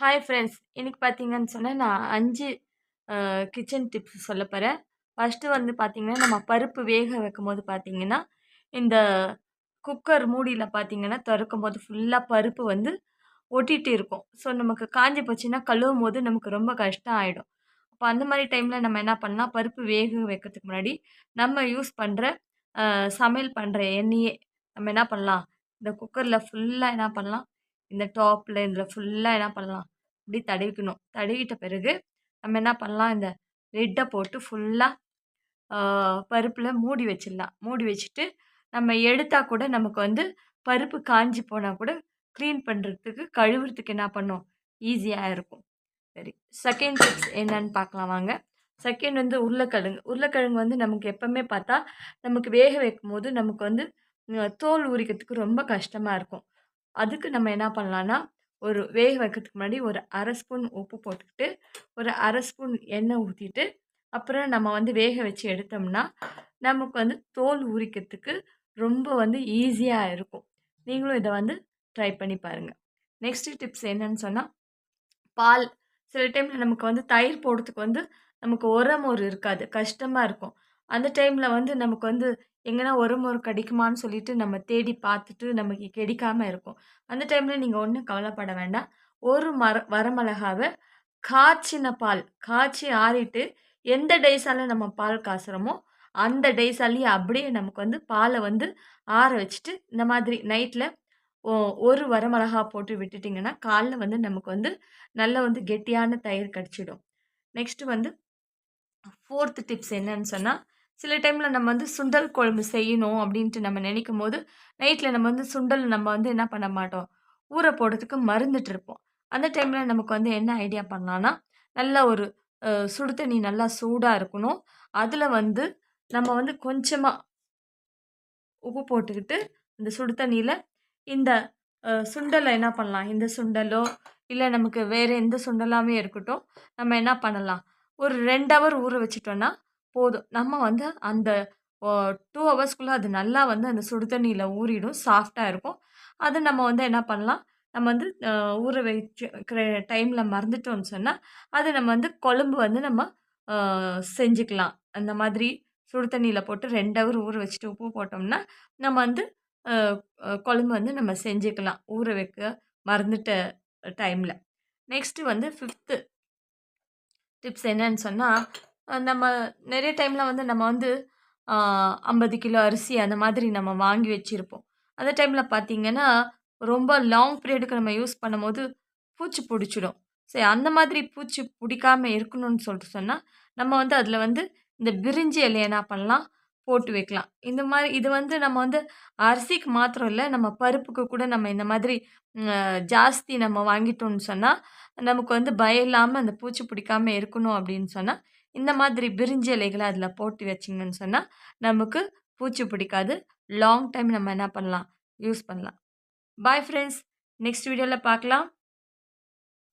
Hi friends இன்றைக்கி பார்த்தீங்கன்னு சொன்னால் நான் அஞ்சு கிச்சன் டிப்ஸ் சொல்ல போகிறேன் ஃபர்ஸ்ட்டு வந்து பார்த்தீங்கன்னா, நம்ம பருப்பு வேக வைக்கும்போது பார்த்தீங்கன்னா, இந்த குக்கர் மூடியில் பார்த்தீங்கன்னா, தொறக்கும்போது ஃபுல்லாக பருப்பு வந்து ஒட்டிகிட்டு இருக்கும். ஸோ, நமக்கு காஞ்சி போச்சுன்னா, கழுவும் போது நமக்கு ரொம்ப கஷ்டம் ஆகிடும் அப்போ அந்த மாதிரி டைமில் நம்ம என்ன பண்ணலாம், பருப்பு வேக வைக்கிறதுக்கு முன்னாடி, நம்ம யூஸ் பண்ணுற சமையல் பண்ணுற எண்ணெயே நம்ம என்ன பண்ணலாம், இந்த குக்கரில் ஃபுல்லாக என்ன பண்ணலாம், இந்த டாப்பில் இதில் ஃபுல்லாக என்ன பண்ணலாம், இப்படி தடவிக்கணும். தடவிட்ட பிறகு, நம்ம என்ன பண்ணலாம், இந்த ரெட்டை போட்டு ஃபுல்லாக பருப்பில் மூடி வச்சிடலாம். மூடி வச்சுட்டு, நம்ம எடுத்தால் கூட நமக்கு வந்து பருப்பு காஞ்சு போனால் கூட க்ளீன் பண்ணுறதுக்கு கழுவுறதுக்கு என்ன பண்ணும், ஈஸியாக இருக்கும். சரி, செகண்ட் டிப்ஸ் என்னன்னு பார்க்கலாம் வாங்க. செகண்ட் வந்து உருளைக்கிழங்கு. உருளைக்கிழங்கு வந்து நமக்கு எப்பவுமே பார்த்தா, நமக்கு வேக வைக்கும்போது நமக்கு வந்து தோல் உரிக்கிறதுக்கு ரொம்ப கஷ்டமாக இருக்கும். அதுக்கு நம்ம என்ன பண்ணலான்னா ஒரு வேக வைக்கிறதுக்கு முன்னாடி ஒரு அரை ஸ்பூன் உப்பு போட்டுக்கிட்டு, ஒரு அரை ஸ்பூன் எண்ணெய் ஊற்றிட்டு அப்புறம் நம்ம வந்து வேக வச்சு எடுத்தோம்னா, நமக்கு வந்து தோல் உரிக்கிறதுக்கு ரொம்ப வந்து ஈஸியாக இருக்கும். நீங்களும் இதை வந்து ட்ரை பண்ணி பாருங்க. நெக்ஸ்ட்டு டிப்ஸ் என்னன்னு சொன்னால் பால். சில டைமில் நமக்கு வந்து தயிர் போடுறதுக்கு வந்து நமக்கு உரம் ஒரு இருக்காது. கஷ்டமாக இருக்கும். அந்த டைமில் வந்து நமக்கு வந்து எங்கனா உரமோர் கிடைக்குமான்னு சொல்லிட்டு நம்ம தேடி பார்த்துட்டு நமக்கு கிடைக்காம இருக்கும். அந்த டைமில் நீங்கள் ஒன்றும் கவலைப்பட வேண்டாம். ஒரு மர வரமிளகாவை காய்ச்சின பால், காய்ச்சி ஆறிட்டு, எந்த டேஸால நம்ம பால் காய்ச்சுறோமோ, அந்த டேஸாலேயே அப்படியே நமக்கு வந்து பாலை வந்து ஆற வச்சுட்டு, இந்த மாதிரி நைட்டில் ஒரு வரமிளகா போட்டு விட்டுட்டிங்கன்னா காலைல வந்து நமக்கு வந்து நல்ல வந்து கெட்டியான தயிர் கிடச்சிடும் நெக்ஸ்ட்டு வந்து ஃபோர்த்து டிப்ஸ் என்னன்னு சொன்னால் சில டைமில் நம்ம வந்து சுண்டல் குழம்பு செய்யணும் அப்படின்ட்டு நம்ம நினைக்கும் போது நைட்டில் நம்ம வந்து சுண்டல் நம்ம வந்து என்ன பண்ண மாட்டோம், ஊற போடுறதுக்கு மறந்துட்டு இருப்போம். அந்த டைமில் நமக்கு வந்து என்ன ஐடியா பண்ணலான்னா நல்ல ஒரு சுடு தண்ணி நல்லா சூடாக இருக்கணும். அதில் வந்து நம்ம வந்து கொஞ்சமாக உப்பு போட்டுக்கிட்டு, இந்த சுடு தண்ணியில் இந்த சுண்டலை என்ன பண்ணலாம், இந்த சுண்டலோ, இல்லை நமக்கு வேறு எந்த சுண்டலாமே இருக்கட்டும், நம்ம என்ன பண்ணலாம், ஒரு ரெண்டு ஹவர் ஊற வச்சுட்டோன்னா போதும். நம்ம வந்து அந்த ஒ 2 ஹவர்ஸ்க்குள்ள அது நல்லா வந்து அந்த சுடு தண்ணீல ஊறிடும். சாஃப்ட்டா இருக்கும். அத நம்ம வந்து என்ன பண்ணலாம், நம்ம வந்து அ ஊற வைக்கிற டைம்ல மறந்துட்டோம்னு சொன்னா, அது நம்ம வந்து குழம்பு வந்து நம்ம அ செஞ்சுக்கலாம். அந்த மாதிரி சுடு தண்ணீல போட்டு 2 ஹவர் ஊற வச்சுட்டு உப்பு போட்டோம்னா, நம்ம வந்து அ அ குழம்பு வந்து நம்ம செஞ்சுக்கலாம். ஊற வைக்க மறந்துட்ட டைம்ல. நெக்ஸ்ட்டு வந்து ஃபிஃப்த்து டிப்ஸ் என்னன்னு சொன்னா, நம்ம நிறைய டைமில் வந்து நம்ம வந்து ஐம்பது கிலோ அரிசி அந்த மாதிரி நம்ம வாங்கி வச்சுருப்போம். அந்த டைமில் பார்த்தீங்கன்னா, ரொம்ப லாங் பீரியடுக்கு நம்ம யூஸ் பண்ணும்போது பூச்சி பிடிச்சிடும். சரி அந்த மாதிரி பூச்சி பிடிக்காம இருக்கணும்னு சொல்லிட்டு சொன்னால் நம்ம வந்து அதில் வந்து இந்த பிரிஞ்சி இலையை என்ன பண்ணலாம், போட்டு வைக்கலாம். இந்த மாதிரி இது வந்து நம்ம வந்து அரிசிக்கு மாத்திரம் இல்லை நம்ம பருப்புக்கு கூட நம்ம இந்த மாதிரி ஜாஸ்தி நம்ம வாங்கிட்டோம்னு சொன்னால் நமக்கு வந்து பயம் இல்லாமல் அந்த பூச்சி பிடிக்காம இருக்கணும் அப்படின்னு சொன்னால் இந்த மாதிரி பிரிஞ்சி இலைகளை அதில் போட்டு வச்சிங்கன்னு சொன்னால் நமக்கு பூச்சி பிடிக்காது. லாங் டைம் நம்ம என்ன பண்ணலாம், யூஸ் பண்ணலாம். Bye friends. நெக்ஸ்ட் வீடியோவில் பார்க்கலாம்.